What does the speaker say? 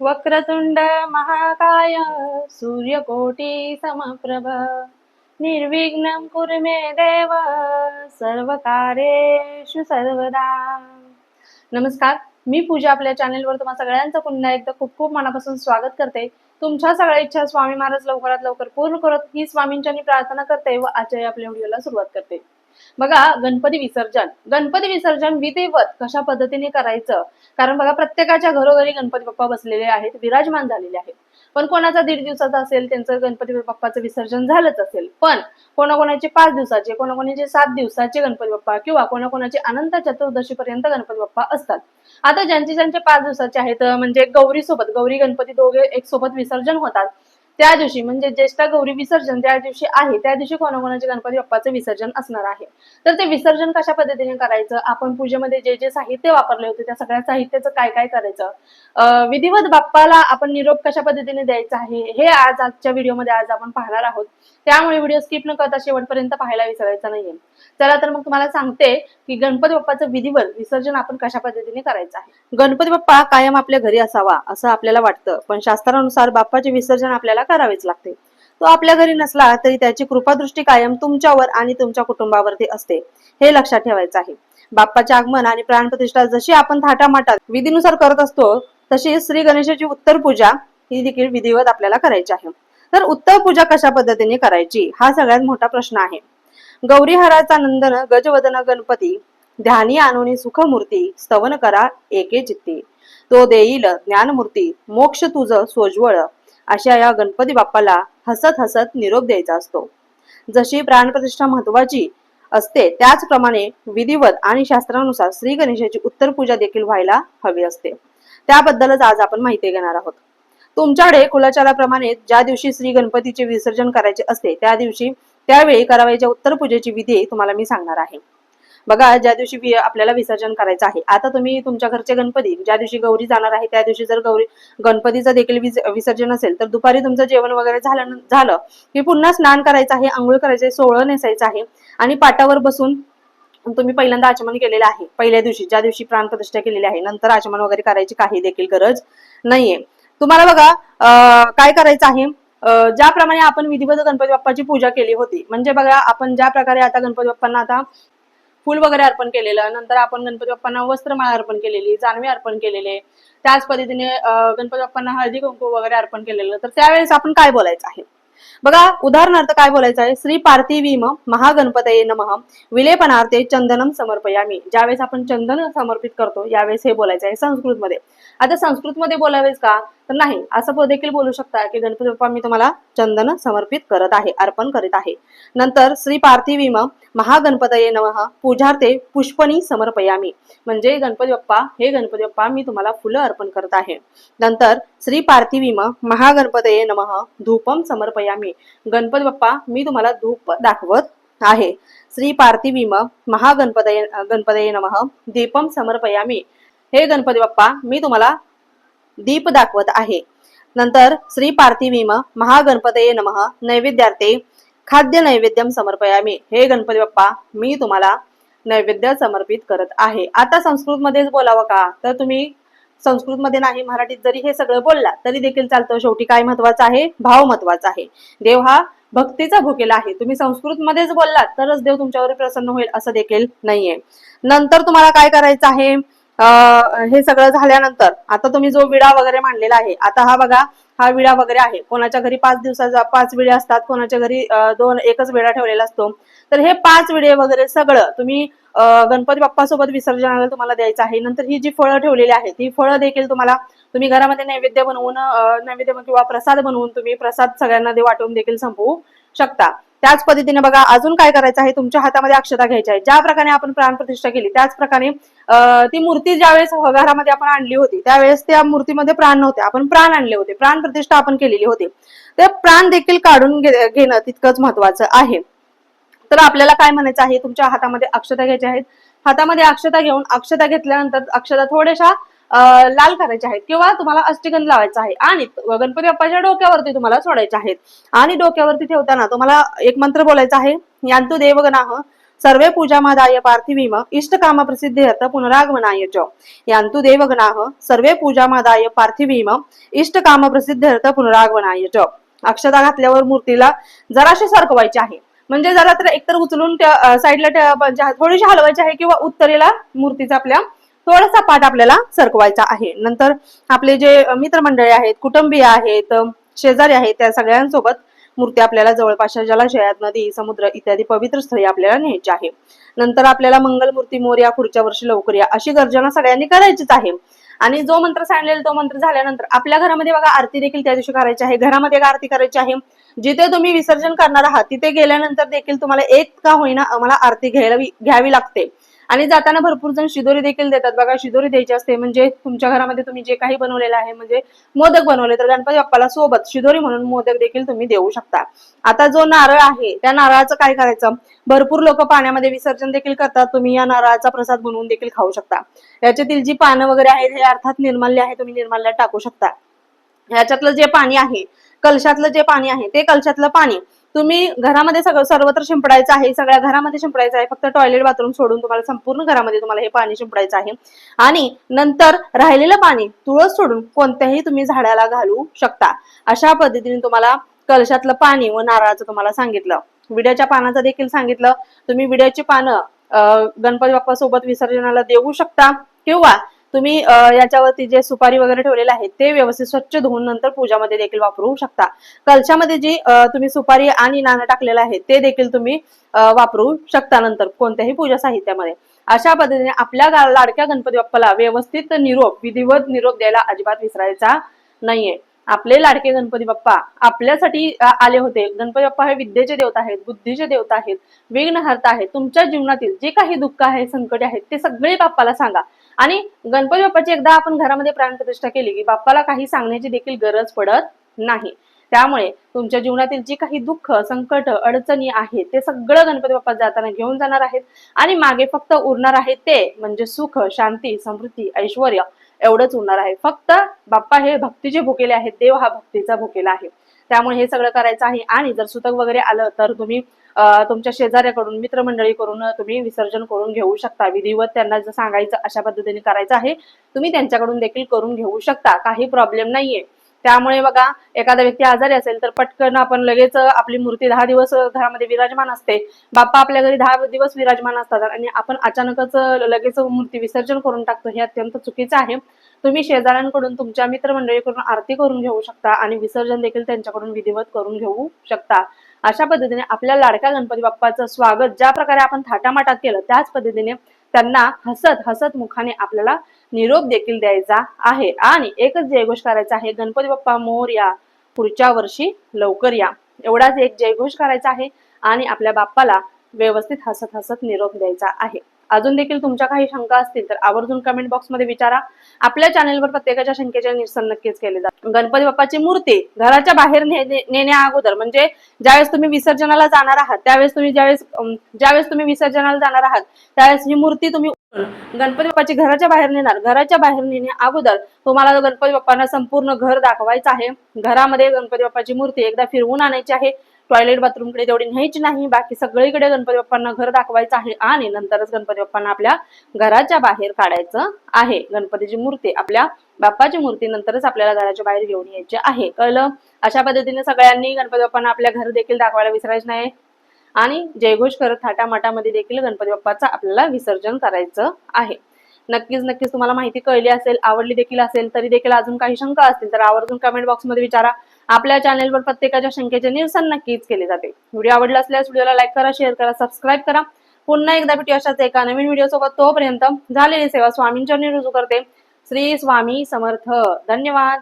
वक्रतुंड महाकाय सूर्यकोटी समप्रभ। निर्विघ्नं कुरु मे देव सर्व कार्येषु सर्वदा। नमस्कार मी पूजा आपल्या चॅनेलवर तुम्हा सगळ्यांचं पुन्हा एकदा खूप खूप मनापासून स्वागत करते. तुमच्या सगळ्या इच्छा स्वामी महाराज लवकरात लवकर पूर्ण करत ही स्वामींच्या प्रार्थना करते व आजच्या आपल्या व्हिडिओला सुरुवात करते. बघा गणपती विसर्जन. गणपती विसर्जन विधिवत कशा पद्धतीने करायचं? कारण बघा प्रत्येकाच्या घरोघरी गणपती बाप्पा बसलेले आहेत विराजमान झालेले आहेत. पण कोणाचा दीड दिवसाचा असेल त्यांचं गणपती बाप्पाचं विसर्जन झालंच असेल. पण कोणाकोणाचे पाच दिवसाचे कोणाकोणाचे सात दिवसाचे गणपती बाप्पा किंवा कोणाकोणाचे अनंत चतुर्दशी पर्यंत गणपती बाप्पा असतात. आता ज्यांचे ज्यांचे पाच दिवसाचे आहेत म्हणजे गौरी सोबत गौरी गणपती दोघे एक सोबत विसर्जन होतात. त्या दिवशी म्हणजे ज्येष्ठा गौरी विसर्जन त्या दिवशी आहे त्या दिवशी कोणाकोणाचे गणपती बाप्पाचं विसर्जन असणार आहे. तर ते विसर्जन कशा पद्धतीने करायचं? आपण पूजेमध्ये जे जे साहित्य वापरले होते त्या सगळ्या साहित्याचं काय काय करायचं? विधिवत बाप्पाला आपण निरोप कशा पद्धतीने द्यायचा आहे? हे आज आजच्या व्हिडिओमध्ये आज आपण पाहणार आहोत. त्यामुळे व्हिडिओ स्किप न करता शेवटपर्यंत पाहायला विसरायचा नाहीये. चला तर मग तुम्हाला सांगते की गणपती बाप्पाचं विधिवत विसर्जन आपण कशा पद्धतीने करायचं आहे? गणपती बाप्पा कायम आपल्या घरी असावा असं आपल्याला वाटतं. पण शास्त्रानुसार बाप्पाचे विसर्जन आपल्याला करावीच लागते. तो आपल्या घरी नसला तरी त्याची कृपादृष्टी कायम तुमच्यावर आणि तुमच्या कुटुंबावरती असते. हे लक्षात ठेवायचं आहे. बाप्पाचे आगमन आणि प्राणप्रतिष्ठा जशी आपण थाटामाटात विधीनुसार करत असतो तशी श्री गणेशाची उत्तर पूजा ही देखील विधिवत आपल्याला करायची आहे. तर उत्तर पूजा कशा पद्धतीने करायची? हा सगळ्यात मोठा प्रश्न आहे. गौरी हराचा नंदन गजवदन गणपती ध्यानी आणूनी सुखमूर्ती स्तवन करा एके चित्ती. तो देईल ज्ञानमूर्ती मोक्ष तुझ सोजवळ. अशा या गणपती बाप्पाला हसत हसत निरोप द्यायचा असतो. जशी प्राणप्रतिष्ठा महत्वाची असते त्याचप्रमाणे विधिवत आणि शास्त्रानुसार श्री गणेशाची उत्तर पूजा देखील व्हायला हवी असते. त्याबद्दलच आज आपण माहिती घेणार आहोत. तुमच्याकडे कुलाचाराप्रमाणे ज्या दिवशी श्री गणपतीचे विसर्जन करायचे असते त्या दिवशी त्यावेळी करावयाच्या उत्तर पूजेची विधी तुम्हाला मी सांगणार आहे. बघा ज्या दिवशी आपल्याला विसर्जन करायचं आहे आता तुम्ही तुमच्या घरचे गणपती ज्या दिवशी गौरी जाणार आहे त्या दिवशी जर गौरी गणपतीचं देखील विसर्जन असेल तर दुपारी तुमचं जेवण वगैरे झालं झालं की पुन्हा स्नान करायचं आहे आंघोळ करायचं आहे सोहळं नेसायचं आहे आणि पाटावर बसून तुम्ही पहिल्यांदा आचमन केलेलं आहे. पहिल्या दिवशी ज्या दिवशी प्राणप्रतिष्ठा केलेली आहे नंतर आचमन वगैरे करायची काही देखील गरज नाहीये. तुम्हाला बघा काय करायचं आहे? ज्याप्रमाणे आपण विधिवत गणपती बाप्पाची पूजा केली होती म्हणजे बघा आपण ज्या प्रकारे आता गणपती बाप्पांना आता फुल वगैरे अर्पण केलेलं नंतर आपण गणपती बाप्पांना वस्त्रमाळा अर्पण केलेली जानवे अर्पण केलेले त्याच पद्धतीने गणपती बाप्पांना हळदी कुंकू वगैरे अर्पण केलेलं. तर त्यावेळेस आपण काय बोलायचं आहे? बघा उदाहरणार्थ काय बोलायचं आहे? श्री पार्थिवीम महागणपतये नमः. विलेपनार्थे चंदनम समर्पयामी. ज्यावेळेस आपण चंदन समर्पित करतो यावेळेस हे बोलायचं आहे संस्कृत मध्ये आता संस्कृतमध्ये बोलावेच का? तर नाही असं देखील बोलू शकता की गणपती बाप्पा मी तुम्हाला चंदन समर्पित करत आहे अर्पण करीत आहे. नंतर श्री पार्थिवीम महागणपतये नमः पूजार्थे पुष्पणी समर्पयामी. म्हणजे गणपती बाप्पा हे गणपती बाप्पा मी तुम्हाला फुलं अर्पण करत आहे. नंतर श्री पार्थिवीम महागणपतये नमः धूपम समर्पयामी. गणपती बाप्पा मी तुम्हाला धूप दाखवत आहे. श्री पार्थिवीम महागणपतये गणपतये नमः दीपम समर्पयामी. हे गणपती बाप्पा मी तुम्हाला दीप दाखवत आहे. नंतर श्री पार्थिवीम महागणपतये नमः. नैवेद्यार्थे खाद्य नैवेद्यम समर्पयामी. हे गणपती बाप्पा मी तुम्हाला नैवेद्य समर्पित करत आहे. आता संस्कृत मध्येच बोलावं का? तर तुम्ही संस्कृत मध्ये नाही मराठीत जरी हे सगळं बोलला तरी देखील चालतं. शेवटी काय महत्वाचं आहे? भाव महत्त्वाचा आहे. देव हा भक्तीचा भुकेला आहे. तुम्ही संस्कृत मध्येच बोललात तरच देव तुमच्यावर प्रसन्न होईल असं देखील नाहीये. नंतर तुम्हाला काय करायचं आहे? हे सगळं झाल्यानंतर आता तुम्ही जो विडा वगैरे मांडलेला आहे आता हा बघा हा विडा वगैरे आहे. कोणाच्या घरी पाच दिवसाचा पाच विडे असतात कोणाच्या घरी दोन एकच विडा ठेवलेला असतो. तर हे पाच विडे वगैरे सगळं तुम्ही अं, गणपती बाप्पासोबत विसर्जनाला तुम्हाला द्यायचं आहे. नंतर ही जी फळं ठेवलेली आहेत ही फळं देखील तुम्हाला तुम्ही घरामध्ये नैवेद्य बनवून नैवेद्य किंवा प्रसाद बनवून तुम्ही प्रसाद सगळ्यांना वाटून देखील संपवू. शकता. त्याच पद्धतीने बघा अजून काय करायचं आहे? तुमच्या हातामध्ये अक्षता घ्यायची आहे. ज्या प्रकारे आपण प्राणप्रतिष्ठा केली त्याच प्रकारे ती मूर्ती ज्यावेळेस घरामध्ये आपण आणली होती त्यावेळेस त्या मूर्तीमध्ये प्राण नव्हते. आपण प्राण आणले होते. प्राण प्रतिष्ठा आपण केलेली होती. ते प्राण देखील काढून घे- घेणं तितकंच महत्वाचं आहे. तर आपल्याला काय म्हणायचं आहे? तुमच्या हातामध्ये अक्षता घ्यायच्या आहेत. हातामध्ये अक्षता घेऊन अक्षता घेतल्यानंतर अक्षता थोड्याशा लाल करायचे आहेत किंवा तुम्हाला अष्टगंध लावायचा आहे. आणि गणपती बाप्पाच्या डोक्यावरती तुम्हाला सोडायचे आहेत. आणि डोक्यावरती ठेवताना तुम्हाला एक मंत्र बोलायचा आहे. यांतु देवगणाह सर्वे पूजा पूजामादाय पार्थिवीम इष्ट काम प्रसिद्धी अर्थ पुनरागमनाय च. यांतु देवगणाः सर्वे पूजा पूजामादाय पार्थिवीम इष्ट काम प्रसिद्धी अर्थ पुनरागमनाय च. अक्षता घातल्यावर मूर्तीला जराशी सरकवायची आहे. म्हणजे जरा तर एकतर उचलून त्या साईडला म्हणजे थोडीशी हलवायची आहे किंवा उत्तरेला मूर्तीचा आपल्या थोडासा पाठ आपल्याला सरकवायचा आहे. नंतर आपले जे मित्रमंडळी आहेत कुटुंबीय आहेत शेजारी आहेत त्या सगळ्यांसोबत मूर्ती आपल्याला जवळपासच्या जलाशयात नदी समुद्र इत्यादी पवित्र स्थळी आपल्याला न्यायची आहे. नंतर आपल्याला मंगल मूर्ती मोर्या पुढच्या वर्षी लवकर या अशी गर्जना सगळ्यांनी करायचीच आहे. आणि जो मंत्र सांगलेला तो मंत्र झाल्यानंतर आपल्या घरामध्ये बघा आरती देखील त्या दिवशी करायची आहे. घरामध्ये एक आरती करायची आहे. जिथे तुम्ही विसर्जन करणार आहात तिथे गेल्यानंतर देखील तुम्हाला एक का होईना आम्हाला आरती घ्यायला घ्यावी लागते. आणि जाताना भरपूर जण शिदोरी देखील देतात. बघा शिदोरी द्यायची असते म्हणजे तुमच्या घरामध्ये तुम्ही जे काही बनवलेलं आहे म्हणजे मोदक बनवले तर गणपती बाप्पाला सोबत शिदोरी म्हणून मोदक देखील तुम्ही देऊ शकता. आता जो नारळ आहे त्या नारळाचं काय करायचं? भरपूर लोक पाण्यामध्ये विसर्जन देखील करतात. तुम्ही या नारळाचा प्रसाद बनवून देखील खाऊ शकता. याच्यातील जी पानं वगैरे आहेत हे अर्थात निर्माल्य आहे तुम्ही निर्माल्यात टाकू शकता. याच्यातलं जे पाणी आहे कलशातलं जे पाणी आहे ते कलशातलं पाणी. तुम्ही घरामध्ये सगळं सर्वत्र शिंपडायचं आहे सगळ्या घरामध्ये शिंपडायचं आहे. फक्त टॉयलेट बाथरूम सोडून तुम्हाला संपूर्ण घरामध्ये तुम्हाला हे पाणी शिंपडायचं आहे. आणि नंतर राहिलेलं पाणी तुळस सोडून कोणत्याही तुम्ही झाडाला घालू शकता. अशा पद्धतीने तुम्हाला कलशातलं पाणी व नारळाचं तुम्हाला सांगितलं. विड्याच्या पानाचं देखील सांगितलं. तुम्ही विड्याची पानं गणपती बाप्पा सोबत विसर्जनाला देऊ शकता किंवा तुम्ही याच्यावरती जे सुपारी वगैरे ठेवलेले आहे ते व्यवस्थित स्वच्छ धुवून नंतर पूजामध्ये देखील वापरू शकता. कलशामध्ये जी तुम्ही सुपारी आणि नाणं टाकलेलं आहे ते देखील तुम्ही वापरू शकता नंतर कोणत्याही पूजा साहित्यामध्ये. अशा पद्धतीने आपल्या लाडक्या गणपती बाप्पाला व्यवस्थित निरोप विधिवत निरोप द्यायला अजिबात विसरायचा नाहीये. आपले लाडके गणपती बाप्पा आपल्यासाठी आले होते. गणपती बाप्पा हे विद्येचे देवता आहेत बुद्धीचे देवता आहेत विघ्नहर्ता आहेत. तुमच्या जीवनातील जे काही दुःख आहे संकट आहेत ते सगळे बाप्पाला सांगा. आणि गणपती बाप्पाची एकदा आपण घरामध्ये प्राणप्रतिष्ठा केली की बाप्पाला काही सांगण्याची देखील गरज पडत नाही. त्यामुळे तुमच्या जीवनातील जी काही दुःख संकट अडचणी आहेत ते सगळं गणपती बाप्पा जाताना घेऊन जाणार आहेत. आणि मागे फक्त उरणार आहे ते म्हणजे सुख शांती समृद्धी ऐश्वर एवढंच उरणार आहे. फक्त बाप्पा हे भक्तीचे भुकेले आहेत देव हा भक्तीचा भुकेला आहे. त्यामुळे हे सगळं करायचं आहे. आणि जर सुतक वगैरे आलं तर तुम्ही तुमच्या शेजाऱ्याकडून मित्रमंडळी करून तुम्ही विसर्जन करून घेऊ शकता. विधिवत त्यांना जर सांगायचं अशा पद्धतीने करायचं आहे तुम्ही त्यांच्याकडून देखील करून घेऊ शकता. काही प्रॉब्लेम नाहीये. त्यामुळे बघा एखादा व्यक्ती आजारी असेल तर पटकन आपण लगेच आपली मूर्ती दहा दिवस घरामध्ये विराजमान असते. बाप्पा आपल्या घरी दहा दिवस विराजमान असतात. आणि आपण अचानकच लगेच मूर्ती विसर्जन करून टाकतो हे अत्यंत चुकीचं आहे. तुम्ही शेजाऱ्यांकडून तुमच्या मित्रमंडळीकडून आरती करून घेऊ शकता आणि विसर्जन देखील त्यांच्याकडून विधिवत करून घेऊ शकता. अशा पद्धतीने आपल्या लाडक्या गणपती बाप्पाचं स्वागत ज्या प्रकारे आपण थाटामाटात केलं त्याच पद्धतीने त्यांना हसत हसत मुखाने आपल्याला निरोप देखील द्यायचा आहे. आणि एकच जयघोष करायचा आहे गणपती बाप्पा मोर या पुढच्या वर्षी लवकर या. एवढाच एक जयघोष करायचा आहे आणि आपल्या बाप्पाला व्यवस्थित हसत हसत निरोप द्यायचा आहे. अजून देखील तुमच्या काही शंका असतील तर आवर्जून कमेंट बॉक्समध्ये विचारा. आपल्या चॅनेलवर प्रत्येकाच्या शंकेचे निरसन नक्कीच केले जातात. गणपती बाप्पाची मूर्ती घराच्या बाहेर नेण्या अगोदर म्हणजे ज्यावेळेस तुम्ही विसर्जनाला जाणार आहात त्यावेळेस तुम्ही ज्यावेळेस ज्यावेळेस तुम्ही विसर्जनाला जाणार आहात त्यावेळेस ही मूर्ती तुम्ही गणपती बाप्पाची घराच्या बाहेर नेणार. घराच्या बाहेर नेण्या अगोदर तुम्हाला गणपती बाप्पांना संपूर्ण घर दाखवायचं आहे. घरामध्ये गणपती बाप्पाची मूर्ती एकदा फिरवून आणायची आहे. टॉयलेट बाथरूमकडे तेवढी न्यायची नाही. बाकी सगळीकडे गणपती बाप्पांना घर दाखवायचं आहे आणि नंतरच गणपती बाप्पांना आपल्या घराच्या बाहेर काढायचं आहे. गणपतीची मूर्ती आपल्या बाप्पाची मूर्ती नंतरच आपल्याला घराच्या बाहेर घेऊन यायची आहे. कळलं? अशा पद्धतीने सगळ्यांनी गणपती बाप्पांना आपल्या घर देखील दाखवायला विसरायचं नाही. आणि जयघोष करत थाटामाटामध्ये देखील गणपती बाप्पाचं आपल्याला विसर्जन करायचं आहे. नक्कीच नक्कीच तुम्हाला माहिती कळली असेल आवडली देखील असेल तरी देखील अजून काही शंका असतील तर आवर्जून कमेंट बॉक्समध्ये विचारा. आपल्या चॅनेलवर प्रत्येकाच्या शंकेचे निरसन नक्कीच केले जाते. व्हिडिओ आवडला असल्यास व्हिडिओला लाईक करा शेअर करा सबस्क्राईब करा. पुन्हा एकदा भेटू अशाच एका नवीन व्हिडिओ सोबत. तोपर्यंत झालेली सेवा स्वामींच्या रुजू करते. श्री स्वामी समर्थ. धन्यवाद.